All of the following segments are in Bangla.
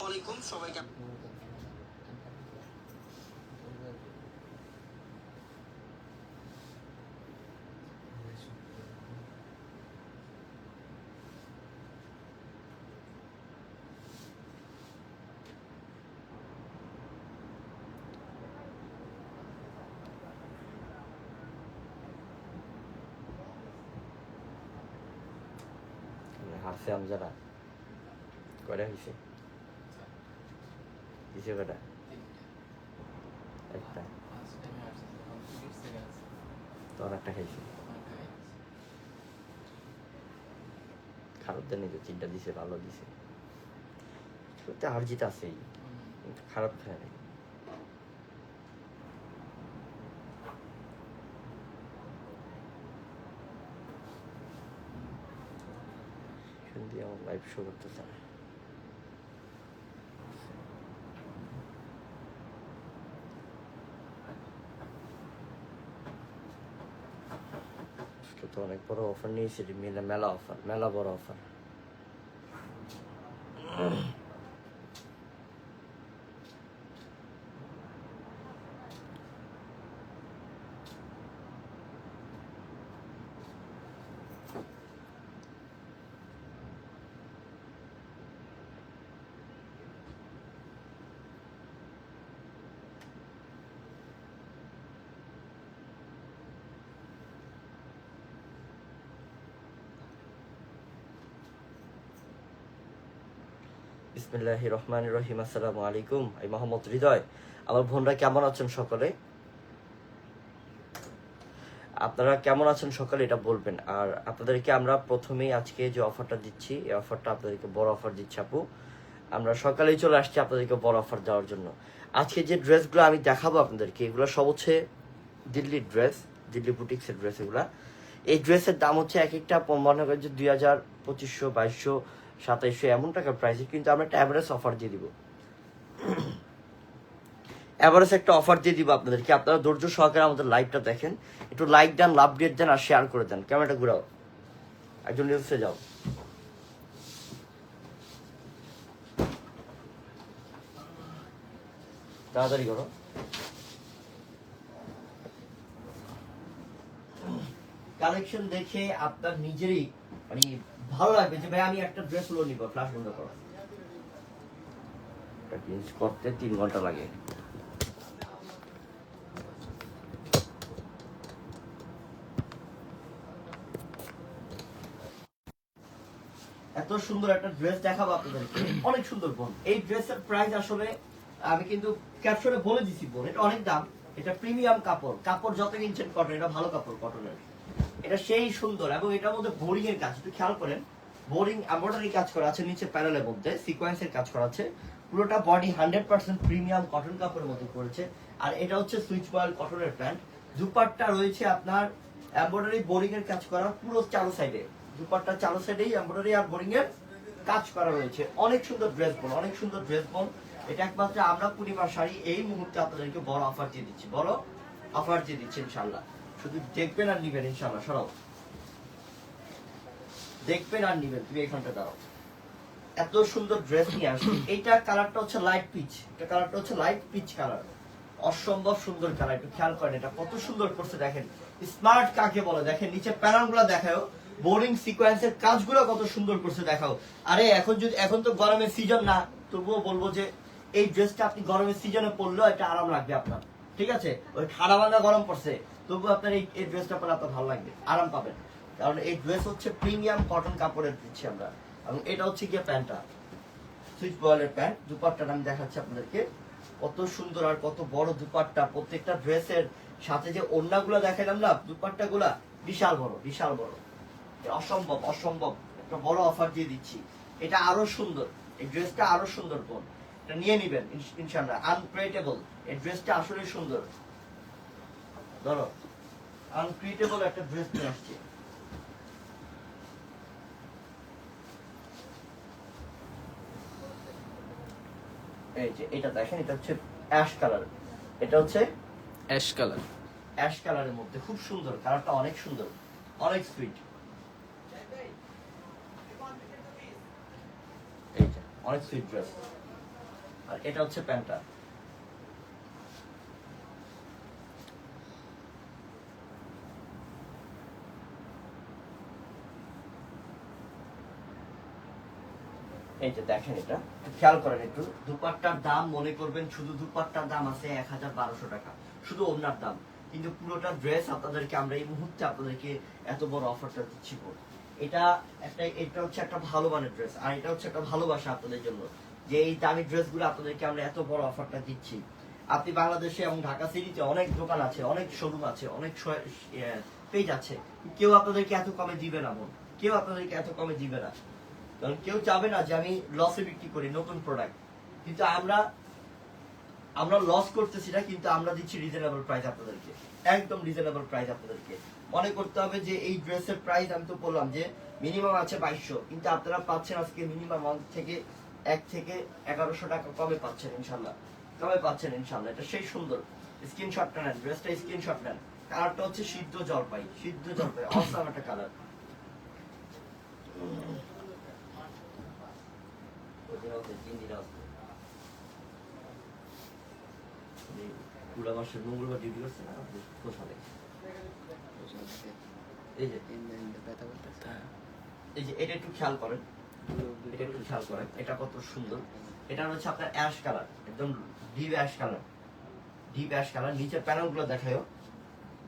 ওয়ালাইকুম সবাইকে আমজারা কয়টা হয়েছে দিছে কয়টা? একটা। তোর একটা খাইছি। খারাপ দেয়নি তো তিনটা দিছে, ভালো দিছে। হার জিত আছেই। খারাপ খায় নাই। শুনতে করতে চায়। তো অনেক বড় অফার নিয়েছি মেলা মেলা অফার মেলা বড় অফার বিসমিল্লাহ রহমান রহিম আসসালামু আলাইকুম এই মোহাম্মদ হৃদয়। আমার বোনরা কেমন আছেন সকলে? আপনারা কেমন আছেন সকালে, এটা বলবেন। আর আপনাদেরকে আমরা প্রথমেই আজকে যে অফারটা দিচ্ছি, এই অফারটা আপনাদেরকে বড় অফার দিচ্ছি আপু। আমরা সকালেই চলে আসছি আপনাদেরকে বড় অফার দেওয়ার জন্য। আজকে যে ড্রেসগুলো আমি দেখাবো আপনাদেরকে, এগুলো সব হচ্ছে দিল্লির ড্রেস, দিল্লি বুটিক্সের ড্রেস এগুলা। এই ড্রেসের দাম হচ্ছে এক একটা মনে করেন যে দুই হাজার পঁচিশশো, বাইশশো সাতাইশশো এমন টাকা প্রাইসে কিন্তু আমরা একটা অ্যাভারেজ অফার দিয়ে দিব। অ্যাভারেজ একটা অফার দিয়ে দিব আপনাদেরকে। আপনারা ধৈর্য সহকারে আমাদের লাইভটা দেখেন। একটু লাইক দেন লাভ ডেট দেন আর শেয়ার করে দেন। ক্যামেরাটা ঘুরাও। একজন রিলসে যাও। তাড়াতাড়ি করো। কালেকশন দেখে আপনার নিজেরই মানে ভালো লাগবে যে ভাই আমি একটা ড্রেসগুলো নিব ফ্লাশ বন্ধ করো। চেঞ্জ করতে তিন ঘণ্টা লাগে। এত সুন্দর একটা ড্রেস দেখাবো আপনাদেরকে। অনেক সুন্দর বোন। এই ড্রেসের প্রাইস আসলে আমি কিন্তু ক্যাপশনে বলে দিছি বোন এটা অনেক দাম। এটা প্রিমিয়াম কাপড়। কাপড় যত কিনছেন কটন এটা ভালো কাপড় কটনের এটা সেই সুন্দর এবং এটার মধ্যে বোরিং এর কাজ, একটু খেয়াল করেন। বোরিং এমব্রয়ডারি কাজ করা আছে, নিচে প্যানেলের মধ্যে সিকোয়েন্সের কাজ করা আছে। পুরোটা body hundred percent premium cotton কাপড়ের মধ্যে করেছে। আর এটা হচ্ছে সুইচ বয়েল কটনের প্যান্ট দুপাট্টা রয়েছে আপনার এমব্রয়ডারি বোরিং এর কাজ করা পুরো চারো সাইডে দুপাট্টা চারো সাইডেই এমব্রয়ডারি আর বোরিং এর কাজ করা রয়েছে। অনেক সুন্দর ড্রেস বোন অনেক সুন্দর ড্রেস বোন এটা একমাত্র আমরা পূর্ণিমার শাড়ি এই মুহূর্তে আপনাদেরকে বড় অফার দিয়ে দিচ্ছি। বড় অফার দিয়ে দিচ্ছি ইনশাল্লাহ শুধু দেখবেন আর নিবেন ইনশাল্লাহ সরাও। দেখবেন আর নিবেন, তুমি এখানটা দাঁড়াও। এত সুন্দর ড্রেস নিয়ে আসছি। এইটা কালারটা হচ্ছে লাইট পিচ এটা কালারটা হচ্ছে লাইট পিচ কালার অসম্ভব সুন্দর কালার একটু খেয়াল করেন এটা। কত সুন্দর করছে, দেখেন। স্মার্ট কাকে বলে? দেখেন, নিচে প্যানেলগুলো দেখাও বোরিং সিকোয়েন্সের কাজগুলো কত সুন্দর করছে, দেখাও। আরে, এখন যদি এখন তো গরমের সিজন না। তবুও বলব যে, এই ড্রেসটা আপনি গরমের সিজনে পরলেও একটা আরাম লাগবে আপনার। ঠিক আছে? ওই ঠাড়া বান্ধা গরম পড়ছে। তবু আপনার এই ড্রেসটা পরে আপনার ভালো লাগবে, আরাম পাবেন। কারণ এই ড্রেস হচ্ছে প্রিমিয়াম কটন কাপড়ের দিচ্ছি আমরা। এবং এটা হচ্ছে গিয়ে প্যান্টটা। সুইচ বয়েলের প্যান্ট, দুপাট্টাটা আমি দেখাচ্ছি আপনাদেরকে। কত সুন্দর আর কত বড় দুপাট্টা। প্রত্যেকটা ড্রেসের সাথে যে ওড়নাগুলো দেখালাম না দুপাট্টা গুলা বিশাল বড় বিশাল বড়। অসম্ভব অসম্ভব। একটা বড় অফার দিয়ে দিচ্ছি। এটা আরও সুন্দর। এই ড্রেসটা আরও সুন্দর বোন। এটা নিয়ে নিবেন, ইনশ- ইনশাআল্লাহ। আনপ্রেটেবল এই ড্রেসটা আসলে সুন্দর। ধরো। আনক্রিয়েটেবল একটা ড্রেস নিয়ে আসছি। এই যে এটা দেখেন এটা হচ্ছে অ্যাশ কালার এটা হচ্ছে অ্যাশ কালার অ্যাশ কালারের মধ্যে। খুব সুন্দর কালারটা অনেক সুন্দর। অনেক সুইট অনেক সুইট ড্রেস আর এটা হচ্ছে প্যান্টটা। এই যে দেখেন এটা। খেয়াল করেন একটু, দুপাট্টার দাম মনে করবেন, শুধু দুপাট্টার দাম আছে এক হাজার বারোশো টাকা। শুধু ওনার দাম। কিন্তু পুরোটা ড্রেস আপনাদেরকে আমরা এই মুহূর্তে আপনাদেরকে এত বড় অফারটা দিচ্ছি এটা একটা, এটা হচ্ছে একটা ভালো মানের ড্রেস আর এটা হচ্ছে একটা ভালোবাসা আপনাদের জন্য। যে এই দামি ড্রেসগুলো আপনাদেরকে আমরা এত বড় অফারটা দিচ্ছি। আপনি বাংলাদেশে এবং ঢাকা সিটিতে অনেক দোকান আছে, অনেক শোরুম আছে, অনেক পেজ আছে। কেউ আপনাদেরকে এত কমে দিবে না বোন কেউ আপনাদেরকে এত কমে দিবে না। কারণ কেউ চাবে না যে আমি লসে বিক্রি করি, নতুন প্রোডাক্ট কিন্তু আমরা আমরা লস করতেছি না, কিন্তু আমরা দিচ্ছি রিজনেবল প্রাইস আপনাদেরকে। একদম রিজনেবল প্রাইস আপনাদেরকে। মনে করতে হবে যে এই ড্রেসের প্রাইস আমি তো বললাম যে মিনিমাম আছে বাইশশো, কিন্তু আপনারা পাচ্ছেন আজকে মিনিমাম থেকে এক থেকে এগারোশো টাকা কমে পাচ্ছেন ইনশাল্লাহ। কমে পাচ্ছেন ইনশাল্লাহ। এটা সেই সুন্দর। স্ক্রিনশটটা নেন ড্রেসটা স্ক্রিনশট নেন। কালারটা হচ্ছে সিদ্ধ জলপাই সিদ্ধ জলপাই অসাম একটা কালার পুরা মঙ্গলবার ডিউটি না এই যে এই যে একটু খেয়াল করেন এটা একটু খেয়াল করেন এটা কত সুন্দর এটা হচ্ছে আপনার অ্যাশ কালার একদম deep ash colour deep ash colour নিচের প্যানেলগুলো দেখায়ও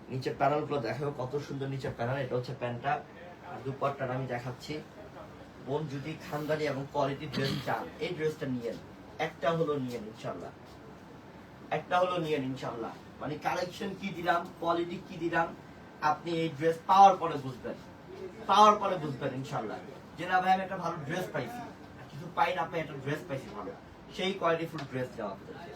নিচেরগুলো কত সুন্দর নিচের প্যানেল এটা হচ্ছে প্যান্টটা আর আমি দেখাচ্ছি বোন যদি খানদানি এবং কোয়ালিটি ড্রেস চান, এই ড্রেসটা নিয়েন একটা হলো নিয়েন ইনশাল্লাহ একটা হলো নিয়েন ইনশাল্লাহ মানে কালেকশন কি দিলাম কোয়ালিটি কি দিলাম, আপনি এই ড্রেস পাওয়ার পরে বুঝবেন। পাওয়ার পরে বুঝবেন ইনশাল্লাহ যে না ভাই আমি একটা ভালো ড্রেস পাইছি। কিছু পাই না পাই একটা ড্রেস পাইছি ভালো। সেই কোয়ালিটি ফুল ড্রেস দেওয়া আপনাদেরকে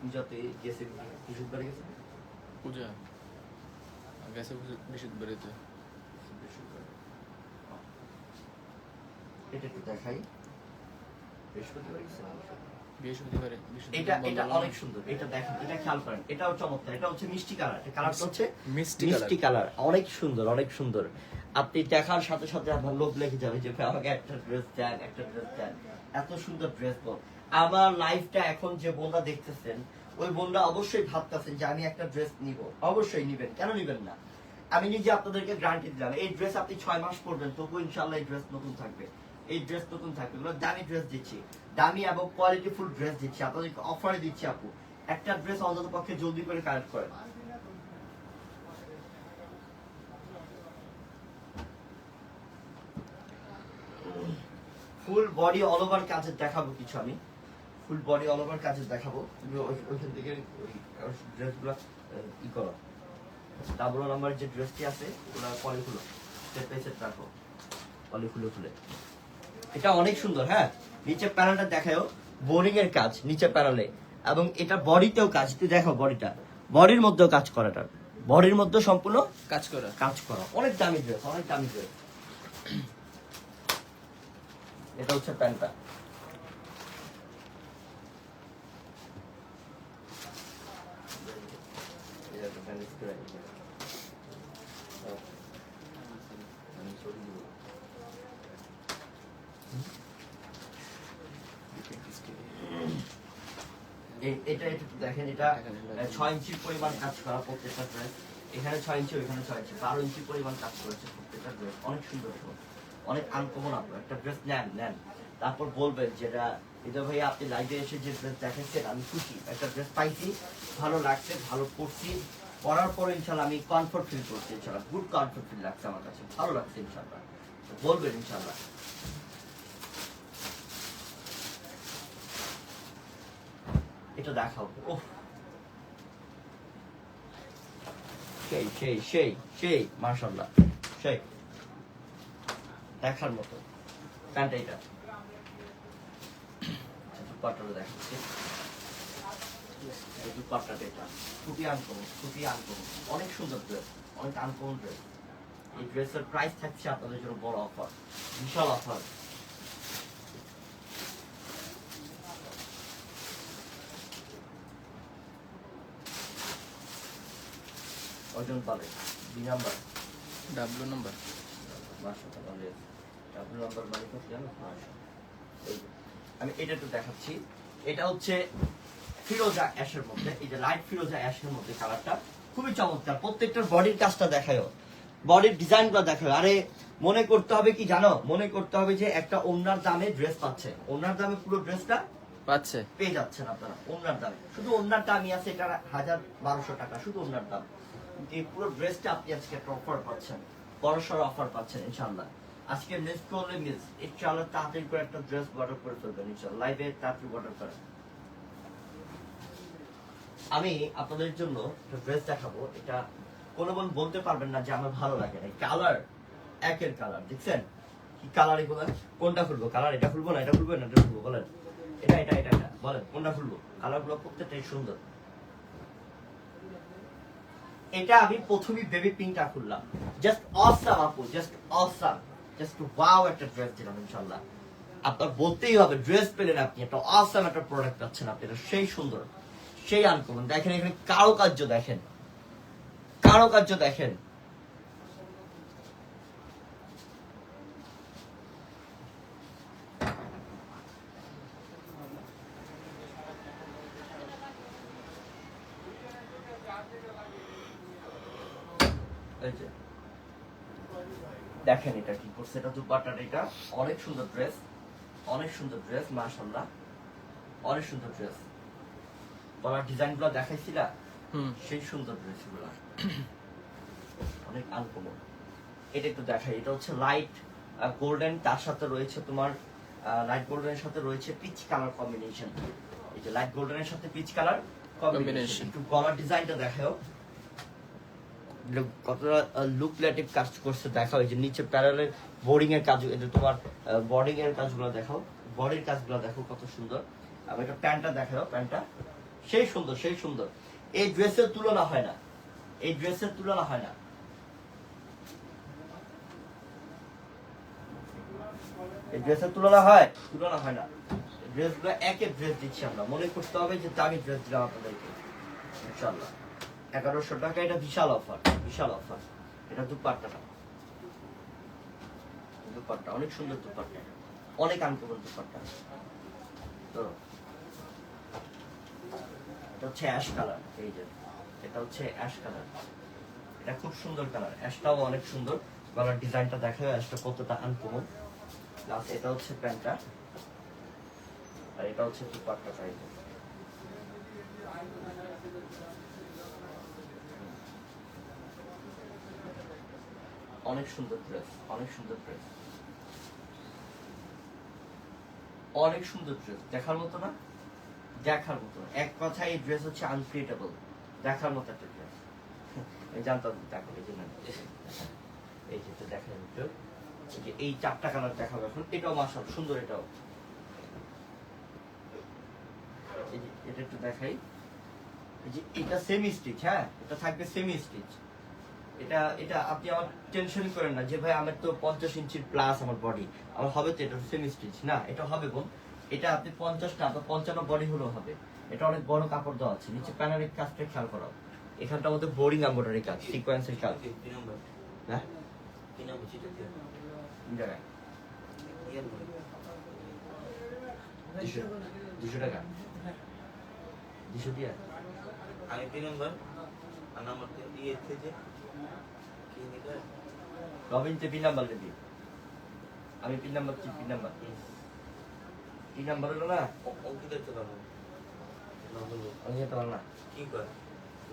পূজাতে গেছে বৃহস্পতিবারে গেছে? এটা একটু দেখাই বৃহস্পতিবার গেছে না? বৃহস্পতিবারে এটা এটা অনেক সুন্দর এটা দেখেন এটা খেয়াল করেন এটাও চমৎকার এটা হচ্ছে মিষ্টি কালার এটা হচ্ছে মিষ্টি মিষ্টি কালার অনেক সুন্দর অনেক সুন্দর আপনি দেখার সাথে সাথে আপনার লোভ লেগে যাবে যে আমাকে একটা ড্রেস দেন একটা ড্রেস দেন। এত সুন্দর ড্রেস তো আমার লাইফটা এখন যে বোনরা দেখতেছেন ওই বোনরা অবশ্যই ভাবতেছেন যে আমি একটা ড্রেস নিব। অবশ্যই নিবেন। কেন নিবেন না? আমি নিজে আপনাদেরকে গ্যারান্টি দিলাম, এই ড্রেস আপনি ছয় মাস পরবেন তবু ইনশাল্লাহ এই ড্রেস নতুন থাকবে। এই ড্রেস নতুন থাকবে। এগুলো দামি ড্রেস দিচ্ছি। দামি এবং কোয়ালিটি ফুল ড্রেস দিচ্ছি। আপনাদেরকে অফারে দিচ্ছি আপু। একটা ড্রেস অন্তত পক্ষে জলদি করে কালেক্ট করেন। ফুল বডি অল ওভার কাজের দেখাবো কিছু আমি। ফুল বডি অল ওভার কাজের দেখাবো। তুমি ওইখান থেকে ওই ড্রেসগুলো ই করো। ডাবল নাম্বার যে ড্রেসটি আছে ওগুলো পলি খুলো। সেট বাই রাখো। পলি খুলে খুলে। এটা অনেক সুন্দর হ্যাঁ? নিচে প্যানেলটা দেখায়ও। বোরিং এর কাজ নিচে প্যানেলে এবং এটা বডিতেও কাজ। তুই দেখো বডিটা বডির মধ্যেও কাজ করাটা বডির মধ্যে সম্পূর্ণ কাজ করা। কাজ করা। অনেক দামি ড্রেস অনেক দামি ড্রেস এটা হচ্ছে প্যান্টটা। এই- এটা একটু দেখেন এটা ছয় ইঞ্চির পরিমাণ কাজ করা প্রত্যেকটা ড্রেস এখানে ছয় ইঞ্চি ওইখানে ছয় ইঞ্চি। বারো ইঞ্চি পরিমাণ কাজ করেছে প্রত্যেকটা ড্রেস অনেক সুন্দর সুন্দর। অনেক আনকমন আপনার। একটা ড্রেস নেন নেন। তারপর বলবেন যেটা এটা ভাই আপনি লাইভে এসে যে ড্রেস দেখাচ্ছেন আমি খুশি। একটা ড্রেস পাইছি। ভালো লাগছে ভালো পড়ছি পরার পরে ইনশাল্লাহ আমি কমফোর্ট ফিল করছি ইনশাল্লাহ গুড কমফোর্ট ফিল লাগছে আমার কাছে, ভালো লাগছে ইনশাল্লাহ বলবেন ইনশাল্লাহ এটা দেখাও। ওহ। সেই সেই সেই সেই মার্শাল্লাহ সেই। দেখার মতো। প্যান্টটা এটা। দুপাট্টাটা দেখাচ্ছি। দুপাট্টাটা এটা। খুবই আনকমন খুবই আনকমন অনেক সুন্দর ড্রেস অনেক আনকমন ড্রেস এই ড্রেসের প্রাইস থাকছে আপনাদের জন্য বড় অফার বিশাল অফার ওজন পাবে দুই নাম্বার। ডাব্লু নাম্বার মাশাআল্লাহ নাম্বার মানে জানো আমি এটা একটু দেখাচ্ছি। এটা হচ্ছে ফিরোজা অ্যাশের মধ্যে এই যে লাইট ফিরোজা অ্যাশের মধ্যে কালারটা খুবই চমৎকার। প্রত্যেকটার বডির কাজটা দেখায়ও বডির ডিজাইনগুলো দেখায় আরে মনে করতে হবে কি জানো? মনে করতে হবে যে একটা ওনার দামে ড্রেস পাচ্ছে। ওনার দামে পুরো ড্রেসটা পাচ্ছে। পেয়ে যাচ্ছেন আপনারা ওনার দামে। শুধু ওনার দামই আছে এটা হাজার বারোশো টাকা শুধু ওনার দাম। এই পুরো ড্রেসটা আপনি আজকে একটা অফার পাচ্ছেন বড়সড় অফার পাচ্ছেন ইনশাল্লাহ আজকে মিস করলে মিস ইনশাল্লাহ তাড়াতাড়ি করে একটা ড্রেস অর্ডার করে ফেলবেন ইনশাল্লাহ লাইভে তাড়াতাড়ি অর্ডার করেন। আমি আপনাদের জন্য একটা ড্রেস দেখাবো। এটা কোনো বোন বলতে পারবেন না যে আমার ভালো লাগে না। কালার একের কালার দেখছেন? কি কালার এগুলো? কোনটা খুলবো? কালার এটা খুলবো না, এটা খুলবো না, এটা খুলবো, বলেন। এটা এটা এটা এটা, বলেন, কোনটা খুলবো? কালারগুলো প্রত্যেকটাই সুন্দর। এটা আমি প্রথমেই বেবি পিঙ্কটা খুললাম। জাস্ট অসাম আপু জাস্ট অসাম জাস্ট ওয়াও একটা ড্রেস দিলাম ইনশাল্লাহ আপনার বলতেই হবে ড্রেস পেলেন আপনি। একটা অসাম একটা প্রোডাক্ট পাচ্ছেন আপনি, এটা সেই সুন্দর। সেই আনকমন। দেখেন এখানে কারও কার্য দেখেন। কারও কার্য দেখেন দেখেন এটা কি করছে, এটা দুপাট্টাটা, এটা অনেক সুন্দর ড্রেস অনেক সুন্দর ড্রেস মাশাল্লাহ অনেক সুন্দর ড্রেস বলার ডিজাইনগুলো দেখাইছিলা সেই সুন্দর ড্রেসগুলো অনেক আনকমন। এটা একটু দেখাই। এটা হচ্ছে লাইট গোল্ডেন তার সাথে রয়েছে তোমার লাইট গোল্ডেনের সাথে রয়েছে পিচ কালার কম্বিনেশন এই যে লাইট গোল্ডেনের সাথে পিচ কালার কম্বিনেশন একটু গলার ডিজাইনটা দেখাও। লোক- কতটা লুকলেটিভ কাজ করছে দেখাও। এই যে নিচে প্যারালের বোর্ডিং এর কাজ এটা তোমার বডিং এর কাজগুলো দেখাও। বডির কাজগুলো দেখো কত সুন্দর। আর এটা প্যান্টটা দেখাও প্যান্টটা। সেই সুন্দর সেই সুন্দর। এই ড্রেসের তুলনা হয় না। এই ড্রেসের তুলনা হয় না। এই ড্রেসের তুলনা হয় তুলনা হয় না। ড্রেসগুলো একের ড্রেস দিচ্ছি আমরা। মনে করতে হবে যে দামি ড্রেস দিলাম আপনাদেরকে। ইনশাল্লাহ এগারোশো টাকা এটা বিশাল অফার বিশাল অফার। এটা দুপাট্টাটা দুপাট্টা, অনেক সুন্দর দুপাট্টা। অনেক আনকমন দুপাট্টা। তো এটা হচ্ছে অ্যাশ কালার এই যে, এটা হচ্ছে অ্যাশ কালার এটা খুব সুন্দর কালার অ্যাশটাও অনেক সুন্দর গলার ডিজাইনটা দেখো অ্যাশটা কতটা আনকমন প্লাস এটা হচ্ছে প্যান্টটা, আর এটা হচ্ছে দুপাট্টা সাইজ অনেক সুন্দর ড্রেস অনেক সুন্দর ড্রেস অনেক সুন্দর ড্রেস দেখার মতো না? দেখার মতো। এক কথায় এই ড্রেস হচ্ছে আনক্রিয়েটেবল দেখার মতো একটা ড্রেস জানতাম দেখো, এই জন্য এই যে তো দেখেন একটু। এই যে এই চারটা কালার দেখাবো এখন। এটাও মাসাল সুন্দর এটাও। এটা একটু দেখাই। যে এটা সেমি স্টিচ হ্যাঁ? এটা থাকবে সেমি স্টিচ এটা এটা আপনি আমার টেনশন করেন না যে, ভাই, আমার তো পঞ্চাশ ইঞ্চির প্লাস আমার বডি আমার হবে তো এটা সেমি স্টিচ না, এটা হবে বোন। এটা আপনি পঞ্চাশটা বা পঞ্চান্ন বডি হলেও হবে। এটা অনেক বড় কাপড় দেওয়া আছে। নিচে প্যানারিক কাজটা খেয়াল করো। এখানটা আমাদের বোরিং এম্বয়ডারি কাজ। সিকোয়েন্সের কাজ হ্যাঁ? দুশো টাকা। দুশো দিয়ে। আমি তিন নম্বর আর নাম্বার দিয়ে রবিন তে পিন নাম্বার দিবি আমি পিন নাম্বার কি পিন নাম্বার পিন নাম্বার হলো না কি দেখতে পারব না আমি যেতে পারলাম না কি করে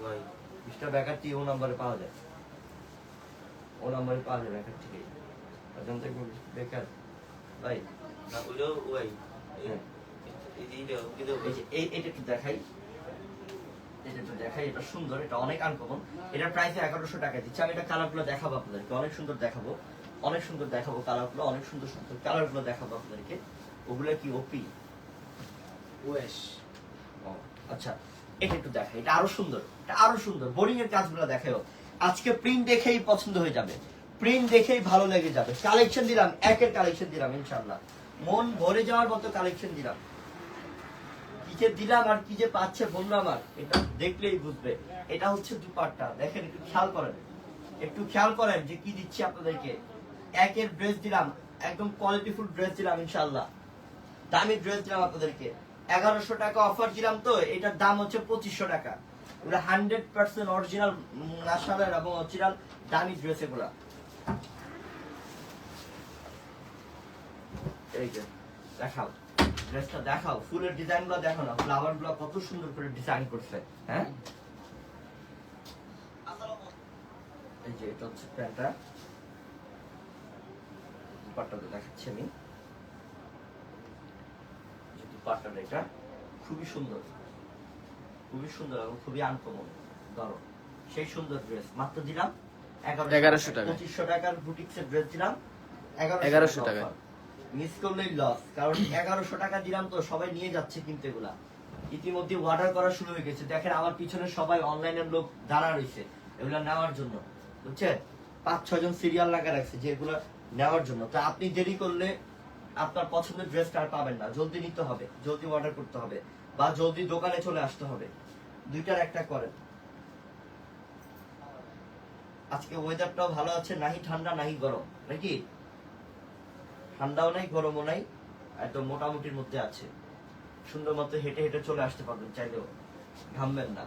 ভাই মিস্টার ব্যাকারটি ও নাম্বারে পাওয়া যায় ও নাম্বারে পাওয়া যায় ব্যাকার থেকে ওখান থেকে বেকার ভাই না ওইটাও কি এটা একটু দেখাই এটা একটু দেখাই এটা সুন্দর এটা অনেক আনকমন এটার প্রাইস এগারোশো টাকা দিচ্ছি। আমি এটা কালারগুলো দেখাবো আপনাদেরকে। অনেক সুন্দর দেখাবো। অনেক সুন্দর দেখাবো কালারগুলো অনেক সুন্দর সুন্দর কালারগুলো দেখাবো আপনাদেরকে। ওগুলো কি ওপি ওয়েস। ও, আচ্ছা এটা একটু দেখা এটা আরও সুন্দর এটা আরও সুন্দর। বোরিং এর কাজগুলো দেখাও আজকে প্রিন্ট দেখেই পছন্দ হয়ে যাবে। প্রিন্ট দেখেই ভালো লেগে যাবে। কালেকশন দিলাম একের কালেকশন দিলাম ইনশাআল্লাহ। মন ভরে যাওয়ার মতো কালেকশন দিলাম। কি যে দিলাম আর কি যে পাচ্ছে বন্ধু আমার এটা দেখলেই বুঝবে। এটা হচ্ছে দুপাট্টা। দেখেন একটু খেয়াল করেন। একটু খেয়াল করেন যে কি দিচ্ছি আপনাদেরকে। একের ড্রেস দিলাম একদম কোয়ালিটিফুল ড্রেস দিলাম ইনশাআল্লাহ। দামি ড্রেস দিলাম আপনাদেরকে। এগারোশো টাকা অফার দিলাম তো, এটার দাম হচ্ছে পঁচিশশো টাকা। এগুলো হান্ড্রেড পার্সেন্ট অরিজিনাল নাসালের এবং অরিজিনাল দামি ড্রেস এগুলা। হ্যাঁ? দেখাচ্ছি আমি। যে এটা খুবই সুন্দর। খুবই সুন্দর এবং খুবই আনকমন ধরো সেই সুন্দর ড্রেস মাত্র দিলাম 1100 টাকা। পঁচিশশো টাকার বুটিক্সের ড্রেস দিলাম 1100 টাকা। মিস করলেই লস কারণ এগারোশো টাকা দিলাম তো সবাই নিয়ে যাচ্ছে কিন্তু এগুলা। ইতিমধ্যে অর্ডার করা শুরু হয়ে গেছে। দেখেন আমার পিছনে সবাই অনলাইনের লোক দাঁড়া রয়েছে এগুলা নেওয়ার জন্য। বুঝছেন? পাঁচ ছয় জন সিরিয়াল লাগা রাখছে যে এগুলো নেওয়ার জন্য। তো আপনি দেরি করলে আপনার পছন্দের ড্রেসটা আর পাবেন না। জলদি নিতে হবে জলদি অর্ডার করতে হবে বা জলদি দোকানে চলে আসতে হবে। দুইটার একটা করেন। আজকে ওয়েদারটাও ভালো আছে নাহি ঠান্ডা নাহি গরম নাকি? ঠান্ডাও নাই গরমও নাই একদম মোটামুটির মধ্যে আছে। সুন্দর মতো হেঁটে হেঁটে চলে আসতে পারবেন চাইলেও। ঘামবেন না।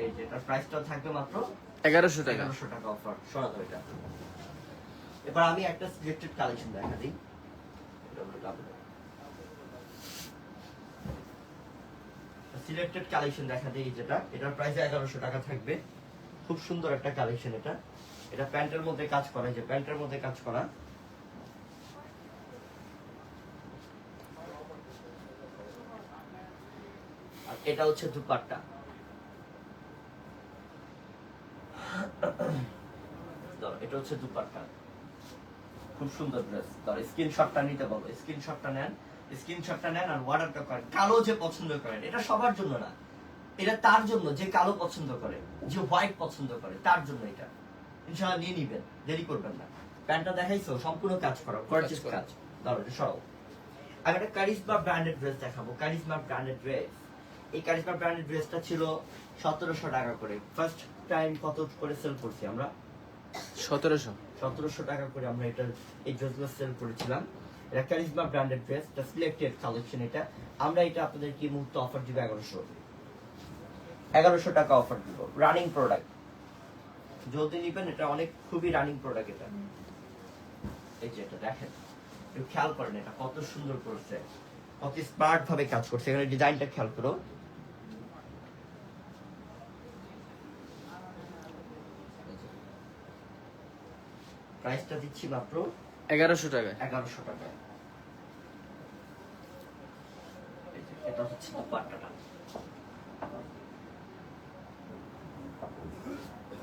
এই যে এটার প্রাইসটা থাকবে মাত্র এগারোশো টাকা। এগারোশো টাকা অফার সরাতো এটা এবার আমি একটা সিলেক্টেড কালেকশন দেখা দিই। সিলেক্টেড কালেকশন দেখা দিই যেটা। এটার প্রাইস এগারোশো টাকা থাকবে। খুব সুন্দর একটা কালেকশন এটা। এটা প্যান্টের মধ্যে কাজ করা যে প্যান্টের মধ্যে কাজ করা। আর এটা হচ্ছে দুপাট্টা। এটা হচ্ছে দুপাট্টা। খুব সুন্দর ড্রেস ধর স্ক্রিনশটটা নিতে বলো। স্ক্রিনশটটা নেন স্ক্রিনশটটা নেন আর অর্ডারটা করেন কালো যে পছন্দ করেন এটা সবার জন্য না। এটা তার জন্য যে কালো পছন্দ করে যে হোয়াইট পছন্দ করে তার জন্য এটা। ইনশাআল্লাহ নিয়ে নিবেন দেরি করবেন না। প্যান্টটা দেখাইছো সম্পূর্ণ কাজ করো গর্জিয়াস করা। কাজ। ধরো এটা সরাও। আমি একটা কারিজমা ব্র্যান্ডেড ড্রেস দেখাবো কারিজমা ব্র্যান্ডেড ড্রেস এই কারিজমা ব্র্যান্ডেড ড্রেসটা ছিল সতেরোশো টাকা করে। ফার্স্ট টাইম কত করে সেল করছি আমরা? সতেরোশো। সতেরোশো টাকা করে আমরা এটা এই ড্রেসগুলো সেল করেছিলাম। এটা কারিজমা ব্র্যান্ডেড ড্রেস এটা সিলেক্টেড কালেকশন এটা। আমরা এটা আপনাদের কি মুহূর্তে অফার দিব এগারোশো। এগারোশো টাকা অফার দিব। রানিং প্রোডাক্ট যদি নিবেন, এটা অনেক খুবই রানিং প্রোডাক্ট এটা। এই যে এটা দেখেন, একটু খেয়াল করেন এটা কত সুন্দর করছে। কত স্মার্ট ভাবে কাজ করছে। এখানে ডিজাইনটা খেয়াল করো। প্রাইসটা দিচ্ছি মাত্র এগারোশো টাকা। এগারোশো টাকা এটা হচ্ছে দুপাট্টাটা।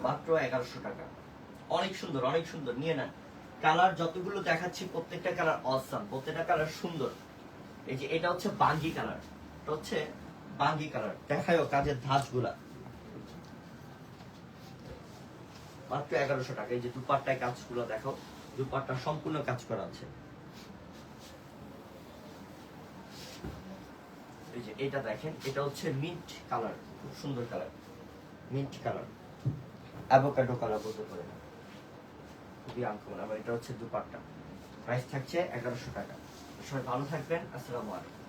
মাত্র এগারোশো টাকা। অনেক সুন্দর অনেক সুন্দর। নিয়ে নেন। কালার যতগুলো দেখাচ্ছি প্রত্যেকটা কালার অসাম প্রত্যেকটা কালার সুন্দর। এই যে এটা হচ্ছে বাঙ্গি কালার। এটা হচ্ছে বাঙ্গি কালার। দেখায়ও কাজের ধাঁচগুলা। মাত্র এগারোশো টাকা। এই যে দুপাট্টায় কাজগুলো দেখো, দুপাট্টা সম্পূর্ণ কাজ করা আছে। এই যে এটা দেখেন, এটা হচ্ছে মিন্ট কালার খুব সুন্দর colour mint colour avocado colour বলতে পারেন। খুবই আনকমন আবার এটা হচ্ছে দুপাট্টা। প্রাইস থাকছে এগারোশো টাকা। সবাই ভালো থাকবেন, আসসালামু আলাইকুম।